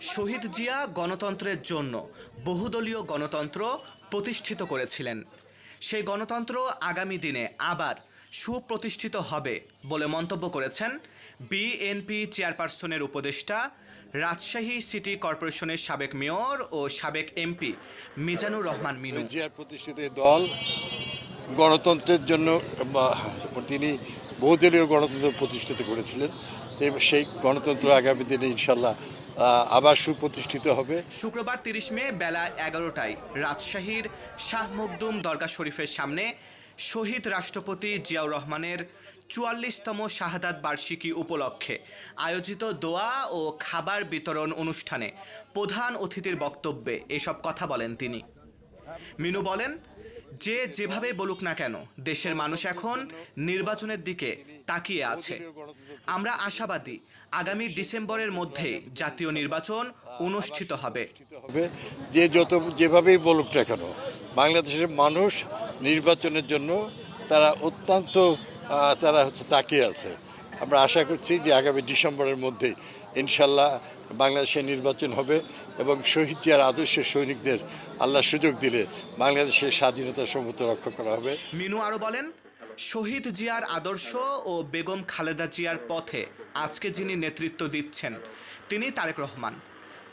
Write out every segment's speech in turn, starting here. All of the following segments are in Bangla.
শহীদ জিয়া গণতন্ত্রের জন্য বহুদলীয় গণতন্ত্র প্রতিষ্ঠিত করেছিলেন। সেই গণতন্ত্র আগামী দিনে আবার সুপ্রতিষ্ঠিত হবে বলে মন্তব্য করেছেন বিএনপি চেয়ারপারসনের উপদেষ্টা, রাজশাহী সিটি কর্পোরেশনের সাবেক মেয়র ও সাবেক এমপি মিজানুর রহমান মিনু। জিয়ার প্রতিষ্ঠিত দল গণতন্ত্রের জন্য তিনি বহুদলীয় গণতন্ত্র প্রতিষ্ঠিত করেছিলেন। সেই গণতন্ত্র আগামী দিনে ইনশাল্লাহ আবার সুপ্রতিষ্ঠিত হবে। শুক্রবার তিরিশ মে বেলা এগারোটায় রাজশাহীর শাহ মখদুম দরগা শরীফের সামনে শহীদ রাষ্ট্রপতি জিয়াউর রহমানের চুয়াল্লিশতম শাহাদাত বার্ষিকী উপলক্ষে আয়োজিত দোয়া ও খাবার বিতরণ অনুষ্ঠানে প্রধান অতিথির বক্তব্যে এসব কথা বলেন তিনি। মিনু বলেন যে যেভাবে বলুক না কেন, দেশের মানুষ এখন নির্বাচনের দিকে তাকিয়ে আছে। আমরা আশাবাদী, আগামী ডিসেম্বরের মধ্যে জাতীয় নির্বাচন অনুষ্ঠিত হবে। যে যত, যেভাবেই বলুক না কেন, বাংলাদেশের মানুষ নির্বাচনের জন্য তারা অত্যন্ত তারা হচ্ছে তাকিয়ে আছে। আমরা আশা করছি যে আগামী ডিসেম্বরের মধ্যে ইনশাল্লাহ বাংলাদেশের নির্বাচন হবে এবং শহীদ জিয়ার আদর্শের সৈনিকদের আল্লাহ সুযোগ দিলে বাংলাদেশের স্বাধীনতা সমুদ্র রক্ষা করা হবে। মিনু আরও বলেন শহীদ জিয়ার আদর্শ ও বেগম খালেদা জিয়ার পথে আজকে যিনি নেতৃত্ব দিচ্ছেন তিনি তারেক রহমান।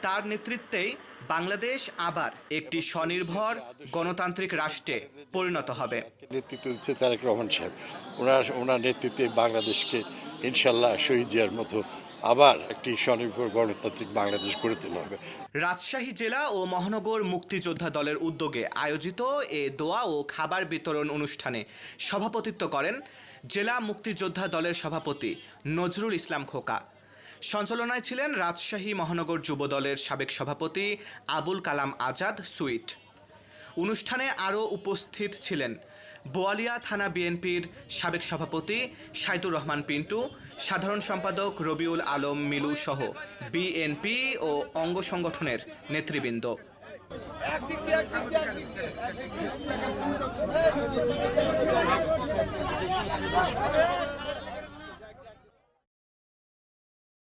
তার নেতৃত্বেই বাংলাদেশ আবার একটি স্বনির্ভর গণতান্ত্রিক রাষ্ট্রে পরিণত হবে। নেতৃত্ব দিচ্ছে তারেক রহমান সাহেব। ওনার ওনার নেতৃত্বে বাংলাদেশকে ইনশাল্লাহ শহীদ জিয়ার মতো আবার একটি স্বনির্ভর গণতান্ত্রিক বাংলাদেশ গড়ে তোলা হবে। রাজশাহী জেলা ও মহানগর মুক্তিযোদ্ধা দলের উদ্যোগে আয়োজিত এ দোয়া ও খাবার বিতরণ অনুষ্ঠানে সভাপতিত্ব করেন জেলা মুক্তিযোদ্ধা দলের সভাপতি নজরুল ইসলাম খোকা। সঞ্চালনায় ছিলেন রাজশাহী মহানগর যুব দলের সাবেক সভাপতি আবুল কালাম আজাদ সুইট। অনুষ্ঠানে আরও উপস্থিত ছিলেন বোয়ালিয়া থানা বিএনপির সাবেক সভাপতি সাইদুর রহমান পিন্টু, সাধারণ সম্পাদক রবিউল আলম মিলু সহ বিএনপি ও অঙ্গ সংগঠনের নেতৃবৃন্দ।